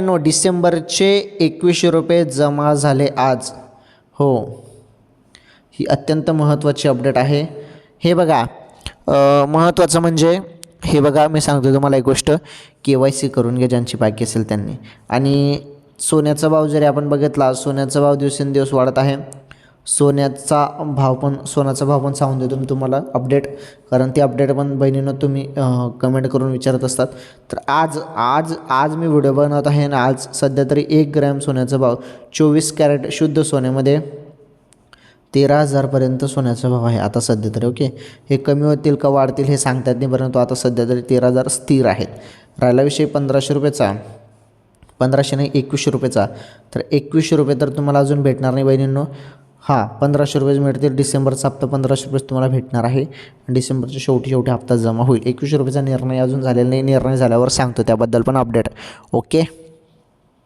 No डिसेंबरचे एकवीसशे रुपये जमा झाले आज. हो. ही अत्यंत महत्त्वाची अपडेट आहे. हे बघा महत्त्वाचं म्हणजे हे बघा मी सांगतो तुम्हाला एक गोष्ट के वाय सी करून घ्या ज्यांची बाकी असेल त्यांनी. आणि सोन्याचा भाव जरी आपण बघितला सोन्याचा भाव दिवसेंदिवस वाढत आहे. सोन्याचा भाव पण सोन्याचा भाव पण सांगून देतो मी तुम्हाला अपडेट कारण ती अपडेट पण बहिणीनं तुम्ही कमेंट करून विचारत असतात. तर आज आज आज मी व्हिडिओ बनवत आहे आणि आज सध्या तरी एक ग्रॅम सोन्याचा भाव चोवीस कॅरेट शुद्ध सोन्यामध्ये तेरा हजारपर्यंत सोन्याचा भाव आहे आता सध्या तरी ओके हे कमी होतील का वाढतील हे सांगतात नाही परंतु आता सध्या तरी तेरा हजार स्थिर आहेत. राहिला विषय पंधराशे रुपयेचा. पंधराशे नाही एकवीसशे रुपयेचा. तर एकवीसशे रुपये तर तुम्हाला अजून भेटणार नाही बहिणींनो. हां पंधराशे रुपयेच मिळतील. डिसेंबरचा हप्ता पंधराशे रुपये तुम्हाला भेटणार आहे. डिसेंबरच्या शेवटी शेवटी हप्ता जमा होईल. एकवीसशे रुपयेचा निर्णय अजून झालेला नाही. निर्णय झाल्यावर सांगतो त्याबद्दल पण अपडेट ओके